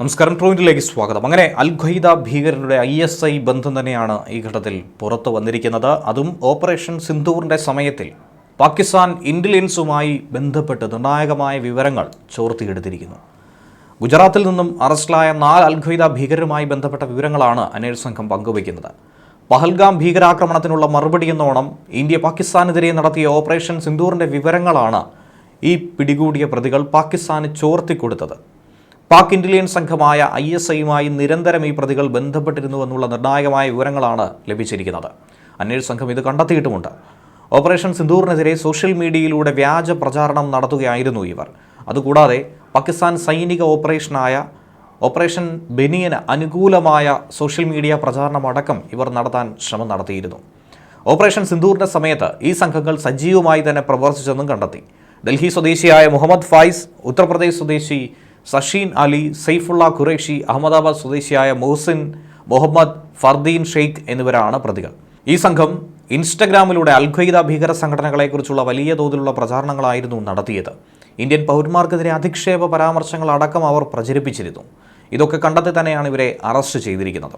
നമസ്കാരം ട്രോയിന്റിലേക്ക് സ്വാഗതം. അങ്ങനെ അൽ ഖൈദ ഭീകരരുടെ ഐ എസ് ഐ ബന്ധം തന്നെയാണ് ഈ ഘട്ടത്തിൽ പുറത്തു വന്നിരിക്കുന്നത്. അതും ഓപ്പറേഷൻ സിന്ധൂറിന്റെ സമയത്തിൽ പാകിസ്ഥാൻ ഇന്റലിജൻസുമായി ബന്ധപ്പെട്ട് നിർണായകമായ വിവരങ്ങൾ ചോർത്തിയെടുത്തിരിക്കുന്നു. ഗുജറാത്തിൽ നിന്നും അറസ്റ്റിലായ നാല് അൽ ഖൈദ ഭീകരരുമായി ബന്ധപ്പെട്ട വിവരങ്ങളാണ് അന്വേഷണ സംഘം പങ്കുവയ്ക്കുന്നത്. പഹൽഗാം ഭീകരാക്രമണത്തിനുള്ള മറുപടി എന്നോണം ഇന്ത്യ പാകിസ്ഥാനെതിരെ നടത്തിയ ഓപ്പറേഷൻ സിന്ധൂറിന്റെ വിവരങ്ങളാണ് ഈ പിടികൂടിയ പ്രതികൾ പാകിസ്ഥാന് ചോർത്തിക്കൊടുത്തത്. പാക് ഇന്റലിജൻസ് സംഘമായ ഐ എസ് ഐയുമായി നിരന്തരം ഈ പ്രതികൾ ബന്ധപ്പെട്ടിരുന്നുവെന്നുള്ള നിർണായകമായ വിവരങ്ങളാണ് ലഭിച്ചിരിക്കുന്നത്. അന്വേഷണ സംഘം ഇത് കണ്ടെത്തിയിട്ടുമുണ്ട്. ഓപ്പറേഷൻ സിന്ദൂറിനെതിരെ സോഷ്യൽ മീഡിയയിലൂടെ വ്യാജ പ്രചാരണം നടത്തുകയായിരുന്നു ഇവർ. അതുകൂടാതെ പാകിസ്ഥാൻ സൈനിക ഓപ്പറേഷനായ ഓപ്പറേഷൻ ബെനിയന് അനുകൂലമായ സോഷ്യൽ മീഡിയ പ്രചാരണമടക്കം ഇവർ നടത്താൻ ശ്രമം നടത്തിയിരുന്നു. ഓപ്പറേഷൻ സിന്ദൂറിന്റെ സമയത്ത് ഈ സംഘങ്ങൾ സജീവമായി തന്നെ പ്രവർത്തിച്ചെന്നും കണ്ടെത്തി. ഡൽഹി സ്വദേശിയായ മുഹമ്മദ് ഫായിസ് ഉത്തർപ്രദേശ് സ്വദേശി സഷീൻ അലി സൈഫുള്ള ഖുറേഷി അഹമ്മദാബാദ് സ്വദേശിയായ മൊഹസിൻ മുഹമ്മദ് ഫർദീൻ ഷെയ്ഖ് എന്നിവരാണ് പ്രതികൾ. ഈ സംഘം ഇൻസ്റ്റഗ്രാമിലൂടെ അൽ ഭീകര സംഘടനകളെക്കുറിച്ചുള്ള വലിയ തോതിലുള്ള പ്രചാരണങ്ങളായിരുന്നു നടത്തിയത്. ഇന്ത്യൻ പൗരന്മാർക്കെതിരെ അധിക്ഷേപ പരാമർശങ്ങൾ അടക്കം അവർ പ്രചരിപ്പിച്ചിരുന്നു. ഇതൊക്കെ കണ്ടെത്തി തന്നെയാണ് ഇവരെ അറസ്റ്റ് ചെയ്തിരിക്കുന്നത്.